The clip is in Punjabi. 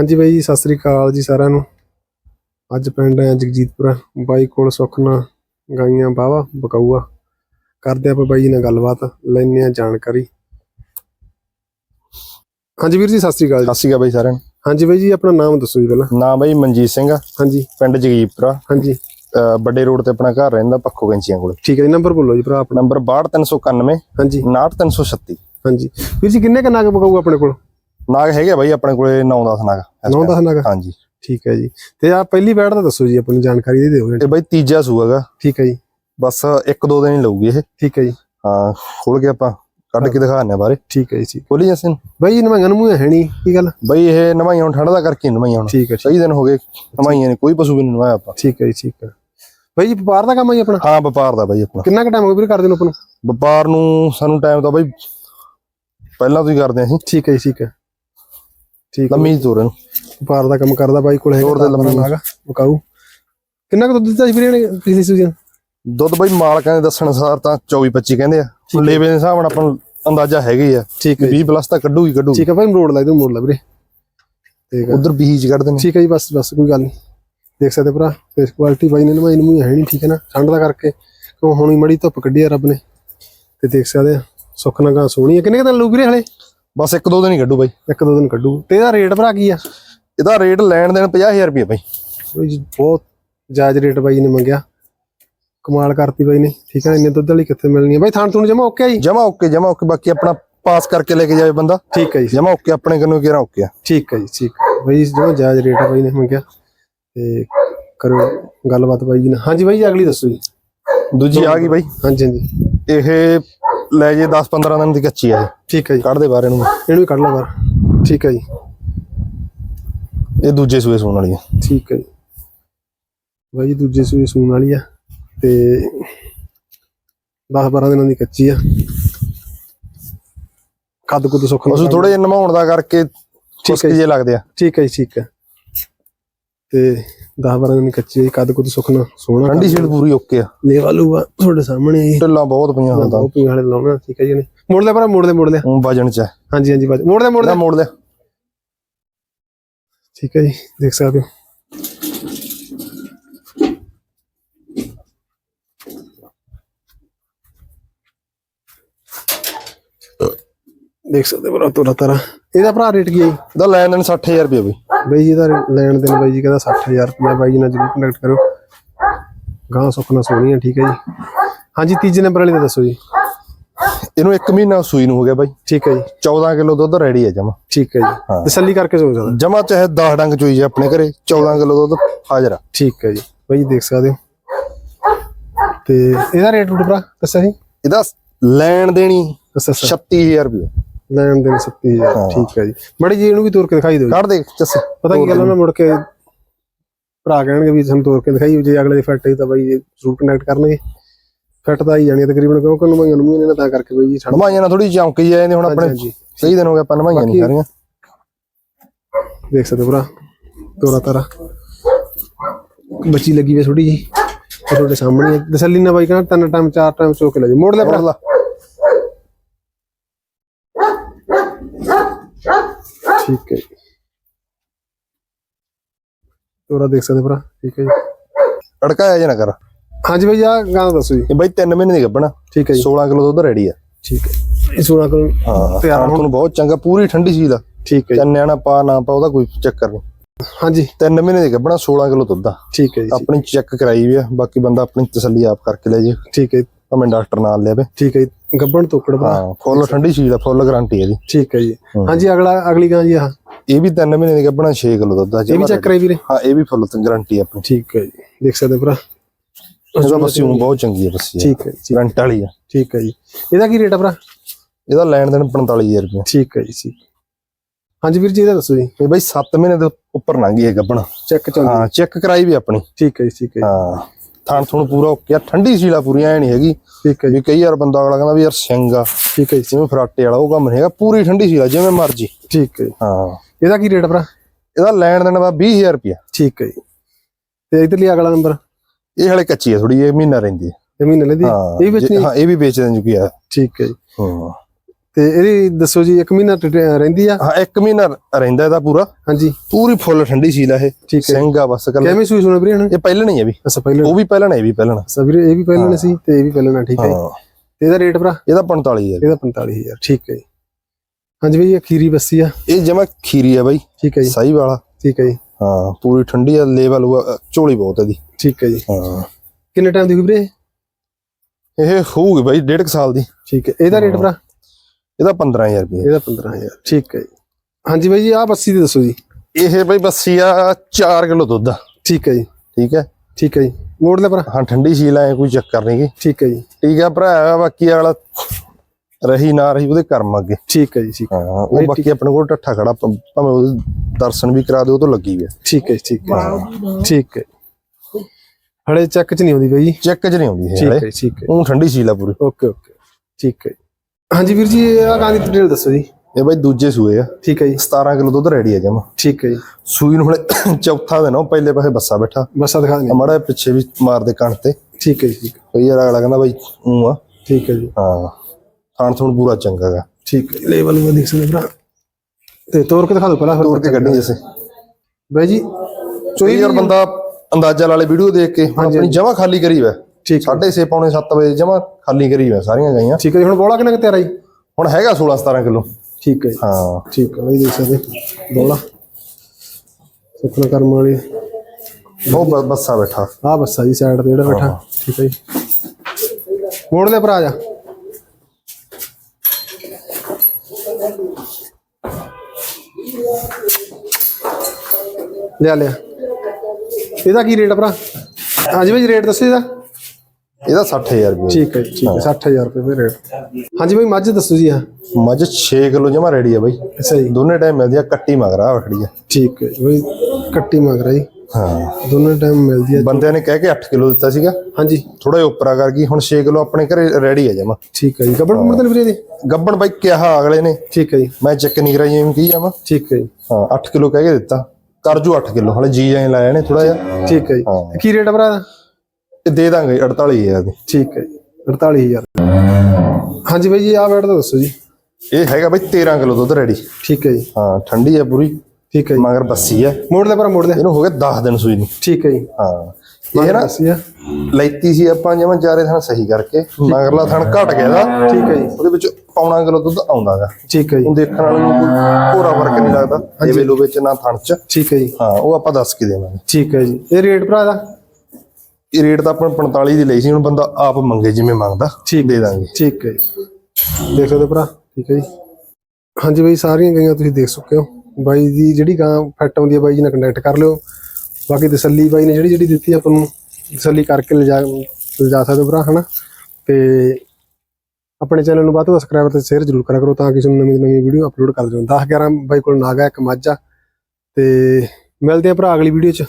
ਹਾਂਜੀ ਬਾਈ ਜੀ ਸਤਿ ਸ੍ਰੀ ਅਕਾਲ ਜੀ ਸਾਰਿਆਂ ਨੂੰ। ਅੱਜ ਪਿੰਡ ਹੈ ਜਗਜੀਤਪੁਰਾ ਬਾਈ ਕੋਲ ਸੁਖਨਾ ਗਾਈਆਂ ਬਾਵਾ ਬਕਾਊਆ। ਕਰਦੇ ਆਪਾਂ ਬਾਈ ਜੀ ਨਾਲ ਗੱਲਬਾਤ ਲੈਣੇ ਆ ਜਾਣਕਾਰੀ। ਹਾਂਜੀ ਵੀਰ ਜੀ ਸਤਿ ਸ੍ਰੀ ਅਕਾਲ ਜੀ। ਸਤਿ ਸ਼੍ਰੀ ਅਕਾਲ ਬਾਈ ਸਾਰਿਆਂ ਨੂੰ। ਹਾਂਜੀ ਬਾਈ ਜੀ ਆਪਣਾ ਨਾਮ ਦੱਸੋ ਜੀ ਪਹਿਲਾਂ। ਨਾਮ ਬਾਈ ਮਨਜੀਤ ਸਿੰਘ ਆ। ਹਾਂਜੀ। ਪਿੰਡ ਜਗੀਪੁਰਾ ਹਾਂਜੀ। ਵੱਡੇ ਰੋਡ ਤੇ ਆਪਣਾ ਘਰ ਰਹਿੰਦਾ ਪੱਖੋ ਕੈਂਚੀਆਂ ਕੋਲ। ਠੀਕ ਹੈ ਜੀ ਨੰਬਰ ਬੋਲੋ ਜੀ ਭਰਾ ਆਪਣਾ। ਨੰਬਰ 62391 ਹਾਂਜੀ। 69336 ਹਾਂਜੀ। ਵੀਰ ਜੀ ਕਿੰਨੇ ਕਿੰਨਾ ਕੁ ਬਕਾਊ ਆਪਣੇ ਕੋਲ? ਨਾਗ ਹੈਗੇ ਬਾਈ ਆਪਣੇ ਕੋਲੇ 9-10 ਨਾਗ ਇਸ ਨੌ time। ਦਸ ਨਾਗ? ਹਾਂਜੀ। ਠੀਕ ਹੈ ਜੀ। ਤੇ ਆ ਪਹਿਲੀ ਬੈਠ ਦਾ ਦੱਸੋ ਜੀ ਆਪਾਂ ਨੂੰ ਜਾਣਕਾਰੀ ਦੇ ਦਿਓ ਇਹ ਬਾਈ ਤੀਜਾ ਸੂਆਗਾ ਠੀਕ ਹੈ ਜੀ। ਬਸ ਇੱਕ ਦੋ ਦਿਨ ਹੀ ਲਊਗੀ ਇਹ। ਠੀਕ ਹੈ ਜੀ। ਹਾਂ ਖੋਲ ਕੇ ਆਪਾਂ ਕੱਢ ਕੇ ਦਿਖਾਣੇ ਬਾਰੇ। ਠੀਕ ਹੈ ਜੀ ਠੀਕ। ਖੋਲੀ ਜਸਨ ਬਾਈ ਜੀ ਨਵਾਂ ਨੂੰ ਹੈ ਨਹੀਂ ਕੀ ਗੱਲ? ਬਾਈ ਇਹ ਨਵਾਈਆਂ ਹੁਣ ਠੰਡ ਦਾ ਕਰਕੇ ਨਵਾਈਆਂ ਹੁਣ ਠੀਕ ਹੈ ਕਈ ਦਿਨ ਹੋ ਗਏ ਨਵਾਈਆਂ ਨੇ ਕੋਈ ਪਸ਼ੂ ਵੀ ਨਹੀਂ ਨਵਾਇਆ ਆਪਾਂ। ਠੀਕ ਹੈ ਜੀ ਠੀਕ ਹੈ। ਬਾਈ ਜੀ ਵਪਾਰ ਦਾ ਕੰਮ ਹੈ ਆਪਣਾ? ਹਾਂ ਵਪਾਰ ਦਾ ਬਾਈ ਆਪਣਾ। ਕਿੰਨਾ ਕੁ ਟਾਈਮ ਹੋ ਗਿਆ ਵੀਰ ਕਰਦੇ ਨੂੰ ਆਪਾਂ ਨੂੰ? ਵਪਾਰ ਨੂੰ ਸਾਨੂੰ ਟਾਈਮ ਤਾਂ ਬਾਈ ਪਹਿਲਾਂ ਤੋਂ ਹੀ ਕਰਦੇ ਅਸੀਂ। ਠੀਕ ਹੈ ਜੀ ਠੀਕ ਹੈ। ਠੀਕ ਹੈ। ਲੰਮੀ ਤੋਰੇ ਨੂੰ ਵਪਾਰ ਦਾ ਕੰਮ ਕਰਦਾ ਬਾਈ ਕੋਲ ਹੈਗਾ ਲੰਮੀ। ਨਾਗਾ ਮੁਕਾਊ ਕਿੰਨਾ ਕੁ ਦੁੱਧ ਦਿੱਤਾ ਸੀ ਵੀਰੇ ਨੇ ਪਿਛਲੀ ਸੀਜ਼ਨ ਦੁੱਧ ਬਾਈ ਮਾਲਕਾਂ ਦੇ ਦੱਸਣ ਅਨੁਸਾਰ ਤਾਂ 24 25 ਕਹਿੰਦੇ ਆ। ਹੈ। ਲੇਵੇ ਦੇ ਹਿਸਾਬ ਨਾਲ ਆਪਾਂ ਨੂੰ ਅੰਦਾਜ਼ਾ ਹੈਗਾ ਹੀ ਆ। ਠੀਕ ਹੈ ਜੀ। 20 ਪਲੱਸ ਤਾਂ ਕੱਢੂਗੀ ਕੱਢੂਗੀ। ਠੀਕ ਹੈ ਭਾਈ ਮੋੜ ਲੈ ਤੂੰ ਮੋੜ ਲੈ ਵੀਰੇ। ਠੀਕ ਹੈ। ਉਧਰ ਬੀਜ ਕੱਢਦੇ ਨੇ। ਠੀਕ ਹੈ ਜੀ ਬਸ ਬਸ ਕੋਈ ਗੱਲ ਨਹੀਂ। ਦੇਖ ਸਕਦੇ ਭਰਾ ਫੇਸ ਕੁਆਲਿਟੀ ਬਾਈ ਨੇ ਨਮੂਈ ਹੈ ਨਹੀਂ ਠੀਕ ਹੈ ਨਾ। ਠੰਡ ਦਾ ਕਰਕੇ ਕਿਉਂ ਹੁਣ ਹੀ ਮੜੀ ਧੁੱਪ ਕੱਢੀ ਆ ਰੱਬ ਨੇ। ਤੇ ਦੇਖ ਸਕਦੇ ਆ ਸੁੱਖ ਨਾਲ ਗਾਂ ਸੋਹਣੀ ਹੈ ਕਿੰਨੇ ਕੁ ਦਿਨ ਲਊ ਵੀਰੇ ਹਲੇ? ਬਸ ਇੱਕ ਦੋ ਦਿਨ ਹੀ ਕੱਢੂ ਬਾਈ। ਇੱਕ ਦੋ ਦਿਨ ਕੱਢੂ। ਤੇ ਇਹਦਾ ਰੇਟ ਭਰਾ ਕੀ ਆ? ਇਹਦਾ ਰੇਟ ਲੈਣ ਦੇਣ 50000 ਰੁਪਏ ਬਾਈ। ਬਈ ਜੀ ਬਹੁਤ ਜਾਇਜ਼ ਰੇਟ ਬਾਈ ਨੇ ਮੰਗਿਆ। ਕਮਾਲ ਕਰਤੀ ਬਾਈ ਨੇ। ਠੀਕ ਹੈ ਇੰਨੇ ਦੁੱਧ ਵਾਲੀ ਕਿੱਥੇ ਮਿਲਣੀ ਹੈ ਬਾਈ ਥਾਣ ਥੂਣ ਜਮਾ ਓਕੇ ਆ ਜੀ? ਜਮਾ ਓਕੇ ਜਮਾ ਓਕੇ ਬਾਕੀ ਆਪਣਾ ਪਾਸ ਕਰਕੇ ਲੈ ਕੇ ਜਾਵੇ ਬੰਦਾ। ਠੀਕ ਹੈ ਜੀ। ਜਮਾ ਓਕੇ ਆਪਣੇ ਕੰਨੋਂ ਕਿਹੜਾ ਓਕੇ ਆ। ਠੀਕ ਹੈ ਜੀ ਠੀਕ ਬਾਈ ਜਮਾ ਜਾਇਜ਼ ਰੇਟ ਆ ਬਾਈ ਨੇ ਮੰਗਿਆ। ਤੇ ਕਰੋ ਗੱਲਬਾਤ ਬਾਈ ਜੀ ਨਾਲ। ਹਾਂਜੀ ਬਾਈ ਜੀ ਅਗਲੀ ਦੱਸੋ ਜੀ। ਦੂਜੀ ਆ ਗਈ ਬਾਈ। ਹਾਂਜੀ ਹਾਂਜੀ। ਇਹ ਲੈ ਜੇ 10 15 ਦਿਨ ਦੀ ਕੱਚੀ ਆ ਇਹ। ਠੀਕ ਹੈ ਜੀ। ਕੱਢ ਦੇ ਬਾਹਰ ਇਹਨੂੰ ਇਹਨੂੰ ਵੀ ਕੱਢ ਲਾ ਬਾਹਰ। ਠੀਕ ਹੈ ਜੀ। ਇਹ ਦੂਜੇ ਸੂਏ ਸੂਣ ਵਾਲੀ ਆ। ਠੀਕ ਹੈ ਜੀ। ਬਾਈ ਦੂਜੇ ਸੂਏ ਸੂਣ ਵਾਲੀ ਆ ਤੇ 10 12 ਦਿਨਾਂ ਦੀ ਕੱਚੀ ਆ। ਕੱਦ ਕੁੱਦ ਸੁੱਖ ਪਸ਼ੂ ਥੋੜੇ ਜਿਹਾ ਨਮਾਉਣ ਦਾ ਕਰਕੇ ਜੇ। ਲੱਗਦੇ ਆ। ਠੀਕ ਹੈ ਜੀ ਠੀਕ ਹੈ। ਤੇ 10 12 ਦਿਨ ਦੀ ਕੱਚੀ ਜੀ ਕੱਦ ਕੁੱਦ ਸੁੱਖ ਨਾਲ ਸੋਹਣਾ ਠੰਡੀ ਸੀਲ ਪੂਰੀ ਓਕੇ ਆ। ਲੇਵਾ ਲੂਆ ਤੁਹਾਡੇ ਸਾਹਮਣੇ ਜੀ ਢਿੱਲਾਂ ਬਹੁਤ ਪਈਆਂ ਹੁਣ ਤਾਂ ਉਹ ਪੀ ਵਾਲੇ ਲਾਉਣਾ ਠੀਕ ਹੈ ਜੀ ਨੇ ਮੋੜ ਲੈ ਪਰ ਮੋੜ ਲੈ ਮੋੜ ਲੈ ਉਹ ਵਜਨ ਚ ਹੈ ਹਾਂਜੀ ਹਾਂਜੀ ਬਾਜ ਮੋੜ ਲੈ ਮੋੜ ਲੈ ਇਹਦਾ ਮੋੜ ਲਿਆ। ਠੀਕ ਹੈ ਜੀ ਦੇਖ ਸਕਦੇ ਹੋ। ਦੇਖ ਸਕਦੇ ਭਰਾ ਤੋਰਾ ਤਾਰਾ ਇਹਦਾ ਭਰਾ ਰੇਟ ਕੀ ਹੈ ਜੀ? ਇਹਦਾ ਲੈਣ ਦੇਣ 60000 ਰੁਪਏ ਬਈ। ਬਾਈ ਜੀ ਦਾ ਲੈਣ ਦੇਣ ਬਾਈ ਜੀ ਕਹਿੰਦਾ 60000 ਰੁਪਏ। ਬਾਈ ਜੀ ਨਾਲ ਜਰੂਰ ਕੰਟੈਕਟ ਕਰੋ। ਗਾਂ ਸੁੱਖਣਾ ਸੋਹਣੀ ਹੈ ਠੀਕ ਹੈ ਜੀ। ਹਾਂਜੀ ਤੀਜੇ ਨੰਬਰ ਵਾਲੀ ਦਾ ਦੱਸੋ ਜੀ। ਇਹਨੂੰ 1 ਮਹੀਨਾ ਸੂਈ ਨੂੰ ਹੋ ਗਿਆ ਬਾਈ। ਠੀਕ ਹੈ ਜੀ। 14 ਕਿਲੋ ਦੁੱਧ ਰੈਡੀ ਹੈ ਜਮਾ। ਠੀਕ ਹੈ ਜੀ। ਤਸੱਲੀ ਕਰਕੇ ਸੋਚ ਸਕਦਾ ਜਮਾ ਚਾਹੇ 10 ਡੰਗ ਚੋਈ ਜੇ ਆਪਣੇ ਘਰੇ 14 ਕਿਲੋ ਦੁੱਧ ਹਾਜ਼ਰ ਆ। ਠੀਕ ਹੈ ਜੀ। ਬਾਈ ਜੀ ਦੇਖ ਸਕਦੇ ਹੋ। ਤੇ ਇਹਦਾ ਰੇਟ ਰੂਟ ਭਰਾ ਦੱਸਿਆ ਸੀ? ਇਹਦਾ ਲੈਣ ਦੇਣੀ ਦੱਸਿਆ ਸਰ 36000 ਰੁਪਏ। ਲੈਣ ਦੇਣ 30000 ਠੀਕ ਹੈ ਜੀ। ਮੜੀ ਜੀ ਇਹਨੂੰ ਵੀ ਤੋਰ ਕੇ ਦਿਖਾਈ ਦਿਓ। ਕੱਢ ਦੇ ਚੱਸ ਪਤਾ ਕੀ ਗੱਲ ਉਹਨਾਂ ਮੁੜ ਕੇ ਭਰਾ ਕਹਿਣਗੇ ਵੀ ਸਾਨੂੰ ਤੋਰ ਕੇ ਦਿਖਾਈ ਜੇ ਅਗਲੇ ਦੀ ਫਿੱਟ ਤਾਂ ਬਾਈ ਜ਼ਰੂਰ ਕਨੈਕਟ ਕਰਨਗੇ। ਫਿੱਟ ਤਾਂ ਹੀ ਜਾਣੀ ਤਕਰੀਬਨ ਕਿਉਂਕਿ ਨਮਾਈਆਂ ਨੂੰ ਇਹਨਾਂ ਤਾਂ ਕਰਕੇ ਬਾਈ ਜੀ ਛੱਡ ਨਮਾਈਆਂ ਨਾਲ ਥੋੜੀ ਚੌਂਕੀ ਜਾਂਦੇ ਹੁਣ ਆਪਣੇ ਕਈ ਦਿਨ ਹੋ ਗਏ ਆਪਾਂ ਨਮਾਈਆਂ ਨਹੀਂ ਕਰੀਆਂ ਦੇਖ ਸਕਦੇ ਭਰਾ ਤੋਰਾ ਤਾਰਾ। ਬੱਚੀ ਲੱਗੀ ਵੇ ਥੋੜੀ ਜੀ ਤੁਹਾਡੇ ਸਾਹਮਣੇ। ਤਸੱਲੀ ਨਾਲ ਬਾਈ ਕਹਿੰਦਾ ਤਿੰਨ ਟਾਈਮ ਚਾਰ ਟਾਈਮ ਚੋ ਕੇ ਲੈ ਜੀ ਮੋੜ ਲੈ ਭਰਾ। ਠੀਕ ਹੈ ਜੀ। ਤੋਰਾ ਦੇਖ ਸਕਦੇ ਭਰਾ ਠੀਕ ਹੈ ਜੀ। ਅੜਕਾਇਆ ਜੇ ਨਾ ਕਰ। ਹਾਂਜੀ ਬਾਈ ਆ ਗਾਣਾ ਦੱਸੋ ਜੀ। ਇਹ ਬਾਈ 3 ਮਹੀਨੇ ਦੀ ਗੱਭਣਾ ਠੀਕ ਹੈ ਜੀ। 16 ਕਿਲੋ ਦੁੱਧ ਰੈਡੀ ਆ। ਠੀਕ ਹੈ। ਇਹ 16 ਕਿਲੋ ਹਾਂ ਤਿਆਰ ਹੁਣ। ਤੁਹਾਨੂੰ ਬਹੁਤ ਚੰਗਾ ਪੂਰੀ ਠੰਡੀ ਸੀ ਦਾ ਠੀਕ ਹੈ ਜੀ। ਚੰਨਿਆ ਨਾ ਪਾ ਨਾ ਪਾ ਉਹਦਾ ਕੋਈ ਚੱਕਰ ਨਹੀਂ। ਹਾਂਜੀ। 3 ਮਹੀਨੇ ਦੀ ਗੱਭਣਾ 16 ਕਿਲੋ ਦੁੱਧ ਆ। ਠੀਕ ਹੈ ਜੀ। ਆਪਣੀ ਚੈੱਕ ਕਰਾਈ ਵੀ ਆ ਬਾਕੀ ਬੰਦਾ ਆਪਣੀ ਤਸੱਲੀ ਆਪ ਕਰਕੇ ਲੈ ਜੇ। ਠੀਕ ਹੈ। ਭਾਵੇਂ ਡਾਕਟਰ ਨਾਲ ਲਿਆਵੇ ਠੀਕ ਹੈ ਜੀ। ਗੱਬਣ ਤੋਕੜ ਭਰਾ ਹਾਂ ਫੁੱਲ ਠੰਡੀ ਸੀ ਦਾ ਫੁੱਲ ਗਾਰੰਟੀ ਹੈ ਜੀ। ਠੀਕ ਹੈ ਜੀ। ਹਾਂਜੀ ਅਗਲਾ ਅਗਲੀ ਗਾਂ ਜੀ ਆਹ। ਇਹ ਵੀ 3 ਮਹੀਨੇ ਦੀ ਗੱਭਣਾ 6 ਕਿਲੋ ਦੁੱਧ ਆ ਇਹ ਵੀ ਜਮਾਂ ਚੈੱਕ ਕਰਾਈ ਵੀਰੇ। ਹਾਂ ਇਹ ਵੀ ਫੁੱਲ ਗਾਰੰਟੀ ਆਪਣੀ। ਠੀਕ ਹੈ ਜੀ। ਦੇਖ ਸਕਦੇ ਹੋ ਭਰਾ। ਇਹਦਾ ਬੱਸੀ ਬਹੁਤ ਚੰਗੀ ਹੈ ਬੱਸੀ ਠੀਕ ਹੈ ਜੀ ਗਰੰਟ ਵਾਲੀ ਆ। ਠੀਕ ਹੈ ਜੀ। ਇਹਦਾ ਕੀ ਰੇਟ ਆ ਭਰਾ? ਇਹਦਾ ਲੈਣ ਦੇਣ 45000 ਰੁਪਏ ਠੀਕ ਹੈ ਜੀ ਠੀਕ। ਹਾਂਜੀ ਵੀਰ ਜੀ ਇਹਦਾ ਦੱਸੋ ਜੀ। ਇਹ ਬਾਈ 7 ਮਹੀਨੇ ਦੇ ਉੱਪਰ ਲੰਘ ਗਈ ਹੈ ਗੱਭਣਾ ਚੈੱਕ ਚੱਲ ਹਾਂ ਚੈੱਕ ਕਰਾਈ ਵੀ ਆਪਣੀ। ਠੀਕ ਹੈ ਜੀ ਠੀਕ ਹੈ ਹਾਂ। ਥਣ ਥਣ ਪੂਰਾ ਓਕੇ ਆ ਠੰਡੀ ਸੀਲਾ ਪੂਰੀ ਐ ਨਹੀਂ ਹੈਗੀ। ਠੀਕ ਹੈ ਜੀ। ਵੀ ਕਈ ਵਾਰ ਬੰਦਾ ਅਗਲਾ ਕਹਿੰਦਾ ਵੀ ਯਾਰ ਸਿੰਘ ਆ। ਠੀਕ ਹੈ ਜੀ। ਜਿਵੇਂ ਫਰਾਟੇ ਵਾਲਾ ਉਹ ਕੰਮ ਨਹੀਂ ਹੈਗਾ। ਪੂਰੀ ਠੰਡੀ ਸੀਲਾ ਜਿਵੇਂ ਮਰਜ਼ੀ। ਠੀਕ ਹੈ ਹਾਂ। ਇਹਦਾ ਕੀ ਰੇਟ ਆ ਭਰਾ? ਇਹਦਾ ਲੈਣ ਦੇਣ ਦਾ 20000 ਰੁਪਏ ਠੀਕ ਹੈ ਜੀ। ਤੇ ਇਧਰਲੀ ਅਗਲਾ ਨੰਬਰ? ਇਹ ਹਲੇ ਕੱਚੀ ਹੈ ਥੋੜੀ ਇਹ ਮਹੀਨਾ ਰਹਿੰਦੀ ਹੈ ਇਹ ਮਹੀਨੇ ਲੈਂਦੀ ਹਾਂ ਇਹ ਵੀ ਵੇਚਣੀ ਹਾਂ ਇਹ ਵੀ ਵੇਚ ਦੇਣ ਚੁੱਕੀ ਆ। ਠੀਕ ਹੈ ਜੀ। ਹਾਂ। ਤੇ ਇਹਦੀ ਦੱਸੋ ਜੀ 1 ਮਹੀਨਾ ਰਹਿੰਦੀ ਆ? ਹਾਂ ਇੱਕ ਮਹੀਨਾ ਰਹਿੰਦਾ ਇਹਦਾ ਪੂਰਾ। ਹਾਂਜੀ। ਪੂਰੀ ਫੁੱਲ ਠੰਡੀ ਸੀਲ ਆ ਇਹ। ਠੀਕ ਹੈ। ਸਿੰਘ ਆ ਬਸ ਕੱਲਾ ਕਿਵੇਂ ਸੂਈ ਸੁਣਾ ਵੀਰੇ ਹਣ ਇਹ ਪਹਿਲਾਂ ਨਹੀਂ ਹੈ ਵੀ। ਅੱਛਾ ਪਹਿਲਾਂ ਉਹ ਵੀ ਪਹਿਲਾਂ ਨਹੀਂ ਇਹ ਵੀ ਪਹਿਲਾਂ ਅੱਛਾ ਵੀਰੇ ਇਹ ਵੀ ਪਹਿਲਾਂ ਸੀ ਤੇ ਇਹ ਵੀ ਪਹਿਲਾਂ ਠੀਕ ਹੈ ਜੀ। ਹਾਂ। ਤੇ ਇਹਦਾ ਰੇਟ ਭਰਾ? ਇਹਦਾ 45 ਹੈ ਇਹਦਾ 45000 ਠੀਕ ਹੈ ਜੀ। ਹਾਂਜੀ ਬਈ ਇਹ ਖੀਰੀ ਬੱਸੀ ਆ। ਇਹ ਜਮਾ ਖੀਰੀ ਆ ਬਾਈ। ਠੀਕ ਹੈ ਜੀ। ਸਹੀ ਵਾਲਾ। ਠੀਕ ਹੈ ਜੀ। ਹਾਂ ਪੂਰੀ ਠੰਡੀ ਆ ਲੇਵਲ ਝੋਲੀ ਬਹੁਤ ਇਹਦੀ। ਠੀਕ ਹੈ ਜੀ। ਹਾਂ। ਕਿੰਨੇ ਟਾਈਮ ਦੀ ਹੋਈ ਵੀਰੇ ਇਹ? ਹੋਊਗੀ ਬਾਈ ਡੇਢ ਕੁ ਸਾਲ ਦੀ। ਠੀਕ ਹੈ। ਇਹਦਾ ਰੇਟ ਭਰਾ? ਇਹਦਾ 15000 ਰੁਪਏ। ਇਹਦਾ 15000 ਠੀਕ ਹੈ ਜੀ। ਹਾਂਜੀ ਬਾਈ ਜੀ ਆਹ ਬੱਸੀ ਦੀ ਦੱਸੋ ਜੀ। ਇਹ ਬਾਈ ਬੱਸੀ ਆ 4 ਕਿਲੋ ਦੁੱਧ ਆ। ਠੀਕ ਹੈ ਜੀ। ਠੀਕ ਹੈ। ਠੀਕ ਹੈ ਜੀ। ਮੋੜ ਲੈ ਭਰਾ। ਹਾਂ ਠੰਡੀ ਸੀਲ ਆ ਕੋਈ ਚੱਕਰ ਨਹੀਂ ਗੀ। ਠੀਕ ਹੈ ਜੀ। ਠੀਕ ਆ ਭਰਾ ਬਾਕੀ ਵਾਲਾ ਰਹੀ ਨਾ ਰਹੀ ਉਹਦੇ ਕਰਮ ਅੱਗੇ। ਠੀਕ ਹੈ ਜੀ ਠੀਕ ਹਾਂ। ਉਹ ਬਾਕੀ ਆਪਣੇ ਕੋਲ ਟੱਠਾ ਖੜਾ ਭਾਵੇਂ ਉਹਦੇ ਦਰਸ਼ਨ ਵੀ ਕਰਾ ਦਿਓ ਉਹ ਤੋਂ ਲੱਗੀ ਵੀ ਠੀਕ ਹੈ ਠੀਕ ਹੈ। ਠੀਕ ਹੈ। ਹਲੇ ਚੱਕ ਚ ਨਹੀਂ ਆਉਂਦੀ ਬਾਈ ਜੀ। ਚੈੱਕ 'ਚ ਨਹੀਂ ਆਉਂਦੀ ਠੀਕ ਹੈ ਠੀਕ ਹੈ। ਉਹ ਠੰਡੀ ਸੀਲ ਆ ਪੂਰੀ। Okay okay. ਠੀਕ ਹੈ। ਹਾਂਜੀ ਵੀਰ ਜੀ ਆਹ ਗਾਂ ਦੀ ਡਿਟੇਲ ਦੱਸੋ ਜੀ। ਇਹ ਬਾਈ ਦੂਜੇ ਸੂਏ ਆ। ਠੀਕ ਹੈ ਜੀ। 17 ਕਿਲੋ ਦੁੱਧ ਰੈਡੀ ਆ ਜਮਾ ਠੀਕ ਹੈ ਜੀ। ਸੂਈ ਨੂੰ ਹਲੇ ਚੌਥਾ ਦਿਨ ਆ ਉਹ ਪਹਿਲੇ ਪਾਸੇ ਬੱਸਾ ਬੈਠਾ। ਬੱਸਾ ਦਿਖਾ ਦਿੰਦੇ ਮੜਾ ਪਿੱਛੇ ਵੀ ਮਾਰਦੇ ਕਣ ਤੇ। ਠੀਕ ਹੈ ਜੀ ਠੀਕ ਯਾਰ ਅਗਲਾ ਕਹਿੰਦਾ ਬਾਈ ਉਹ ਆ। ਠੀਕ ਹੈ ਜੀ। ਹਾਂ। ਥਾਣ ਥੁਣ ਪੂਰਾ ਚੰਗਾ ਗਾ ਠੀਕ ਹੈ ਲੈਵਲ ਨੂੰ ਦੇਖ ਸਕਦੇ ਭਰਾ। ਤੇ ਤੋਰ ਕੇ ਦਿਖਾ ਦਿਓ ਪਹਿਲਾਂ। ਤੋੜ ਕੇ ਕੱਢੀ ਜੈਸੇ ਬਾਈ ਜੀ ਕੋਈ ਯਾਰ ਬੰਦਾ ਅੰਦਾਜ਼ਾ ਵਾਲੇ ਵੀਡੀਓ ਦੇਖ ਕੇ। ਹੁਣ ਆਪਣੀ ਜਮਾ ਖਾਲੀ ਕਰੀ ਵੈ ਠੀਕ ਹੈ। 6:30 ਪੌਣੇ 7 ਵਜੇ ਜਮਾ ਖਾਲੀ ਕਰੀ ਵੈ ਸਾਰੀਆਂ ਗਈਆਂ। ਠੀਕ ਹੈ ਜੀ ਹੁਣ ਬੋਲਾ ਕਿੰਨਾ ਕੁ ਤਿਆਰ ਆਈ ਹੁਣ ਹੈਗਾ 16 17 ਕਿਲੋ। ਠੀਕ ਹੈ ਜੀ। ਹਾਂ। ਠੀਕ ਹੈ ਬਾਈ ਦੇਖ ਸਕਦੇ ਬੋਲਾ। ਸੁਖਨਾ ਕਰਮ ਵਾਲੀ। ਉਹ ਬੱਸਾ ਬੈਠਾ। ਆ ਬੱਸਾ ਜੀ ਸਾਈਡ ਤੇ ਜਿਹੜਾ ਬੈਠਾ। ਠੀਕ ਹੈ ਜੀ। ਮੋੜ ਦੇ ਭਰਾ ਜਾ। ਲਿਆ ਲਿਆ। ਇਹਦਾ ਕੀ ਰੇਟ ਆ ਭਰਾ? ਹਾਂਜੀ ਭਾਈ ਰੇਟ ਦੱਸੋ ਇਹਦਾ। ਇਹਦਾ 60000 ਰੁਪਏ। ਠੀਕ ਹੈ ਜੀ, ਠੀਕ ਹੈ 60000 ਰੁਪਏ ਦੇ ਰੇਟ। ਹਾਂਜੀ ਭਾਈ ਮੱਝ ਦੱਸੋ ਜੀ ਆ ਮੱਝ 6 ਕਿਲੋ ਜਮਾ ਰੈਡੀ ਆ ਬਾਈ। ਅੱਛਾ ਜੀ। ਦੋਨੇ ਟਾਈਮ ਮਿਲਦੀ ਆ ਕੱਟੀ ਮਗਰਾ ਵਖੜੀ ਆ। ਠੀਕ ਹੈ ਜੀ, ਕੱਟੀ ਮੰਗ ਰਹੀ ਹਾਂ। ਦੋਨੋਂ ਟਾਈਮ ਮਿਲਦੀ ਹੈ ਬੰਦਿਆਂ ਨੇ ਕਹਿ ਕੇ 8 ਕਿਲੋ ਦਿੱਤਾ ਸੀਗਾ। ਹਾਂਜੀ। ਥੋੜਾ ਜਿਹਾ ਉੱਪਰ ਕਰ ਗਈ ਹੁਣ 6 ਕਿਲੋ ਆਪਣੇ ਘਰੇ ਰੈਡੀ ਆ ਜਮਾ। ਠੀਕ ਹੈ ਜੀ। ਗੱਬੜ ਮੁਰਦਨ ਵੀਰੇ ਦੇ ਗੱਬਣ ਬਾਈ ਕਿਹਾ ਅਗਲੇ ਨੇ। ਠੀਕ ਹੈ ਜੀ। ਮੈਂ ਚੈੱਕ ਨਹੀਂ ਕਰਾਈ ਐਵੇਂ ਕੀ ਜਾਵਾਂ। ਠੀਕ ਹੈ ਜੀ। ਹਾਂ 8 ਕਿਲੋ ਕਹਿ ਕੇ ਦਿੱਤਾ। ਕਰ ਜੂ 8 ਕਿਲੋ ਹਲੇ ਜੀ ਐ ਲਾਇਆ ਨੇ ਥੋੜਾ ਜਿਹਾ। ਠੀਕ ਹੈ ਜੀ। ਹਾਂ। ਤੇ ਕੀ ਰੇਟ ਆ ਭਰਾ ਤੇ ਦੇ ਦਾਂਗੇ 48000 ਦੀ। ਠੀਕ ਹੈ ਜੀ। 48000 ਹਾਂਜੀ ਬਾਈ ਜੀ ਆਹ ਬੈਠ ਤਾਂ ਦੱਸੋ ਜੀ। ਇਹ ਹੈਗਾ ਬਾਈ 13 ਕਿਲੋ ਦੁੱਧ ਰੈਡੀ ਠੀਕ ਹੈ ਜੀ। ਹਾਂ ਠੰਡੀ ਆ ਪੂਰੀ। ਠੀਕ ਹੈ ਜੀ। ਮਗਰ ਬੱਸੀ ਆ ਮੋੜ ਦੇ ਭਰਾ ਮੋੜ ਦੇ। ਇਹਨੂੰ ਹੋ ਗਏ 10 ਦਿਨ ਸੂਈ ਨੂੰ। ਠੀਕ ਹੈ ਜੀ। ਹਾਂ। ਇਹ ਨਾ ਆ ਲੈਤੀ ਸੀ ਆਪਾਂ ਜਿਵੇਂ ਚਾਰੇ ਥਣ ਸਹੀ ਕਰਕੇ ਮਗਰਲਾ ਥਣ ਘਟ ਗਿਆ ਦਾ ਠੀਕ ਹੈ ਜੀ। ਉਹਦੇ ਵਿੱਚ ਪੌਣਾ ਕਿਲੋ ਦੁੱਧ ਆਉਂਦਾਗਾ ਠੀਕ ਹੈ ਜੀ। ਹੁਣ ਦੇਖਣ ਵਾਲੇ ਨੂੰ ਕੋਈ ਭੋਰਾ ਫ਼ਰਕ ਨਹੀਂ ਲੱਗਦਾ। ਇਹ ਵੇਲੋ ਵਿੱਚ ਨਾ ਥਣ ਚ। ਠੀਕ ਹੈ ਜੀ। ਹਾਂ ਉਹ ਆਪਾਂ ਦੱਸ ਕੇ ਦੇਵਾਂਗੇ। ਠੀਕ ਹੈ ਜੀ। ਇਹ ਰੇਟ ਭਰਾ ਦਾ ਇਹ ਰੇਟ ਤਾਂ ਆਪਾਂ 45 ਦੀ ਲਈ ਸੀ ਹੁਣ ਬੰਦਾ ਆਪ ਮੰਗੇ ਜਿਵੇਂ ਮੰਗਦਾ ਠੀਕ ਦੇ ਦਾਂਗੇ। ਠੀਕ ਹੈ ਜੀ। ਦੇਖ ਸਕਦੇ ਭਰਾ ਠੀਕ ਹੈ ਜੀ। ਹਾਂਜੀ ਬਾਈ ਸਾਰੀਆਂ ਗਈਆਂ ਤੁਸੀਂ ਦੇਖ ਚੁੱਕੇ ਹੋ। ਬਾਈ ਦੀ ਜਿਹੜੀ ਗਾਂ ਫਿੱਟ ਆਉਂਦੀ ਹੈ ਬਾਈ ਜੀ ਨਾਲ ਕੰਟੈਕਟ ਕਰ ਲਿਓ। ਬਾਕੀ ਤਸੱਲੀ ਬਾਈ ਨੇ ਜਿਹੜੀ ਜਿਹੜੀ ਦਿੱਤੀ ਆਪਾਂ ਨੂੰ ਤਸੱਲੀ ਕਰਕੇ ਲਿਜਾ ਲਿਜਾ ਸਕਦੇ ਭਰਾ ਹਨਾ? ਤੇ ਆਪਣੇ ਚੈਨਲ ਨੂੰ ਵੱਧ ਤੋਂ ਸਬਸਕ੍ਰਾਈਬ ਤੇ ਸ਼ੇਅਰ ਜ਼ਰੂਰ ਕਰਿਆ ਕਰੋ ਤਾਂ ਕਿ ਤੁਹਾਨੂੰ ਨਵੀਂ ਨਵੀਂ ਵੀਡੀਓ ਅਪਲੋਡ ਕਰਦੇ ਰਹੋ। 10 11 ਬਾਈ ਕੋਲ ਨਾਗਾ ਇੱਕ ਮੱਝ। ਆ ਤੇ ਮਿਲਦੇ ਆ ਭਰਾ ਅਗਲੀ ਵੀਡੀਓ 'ਚ।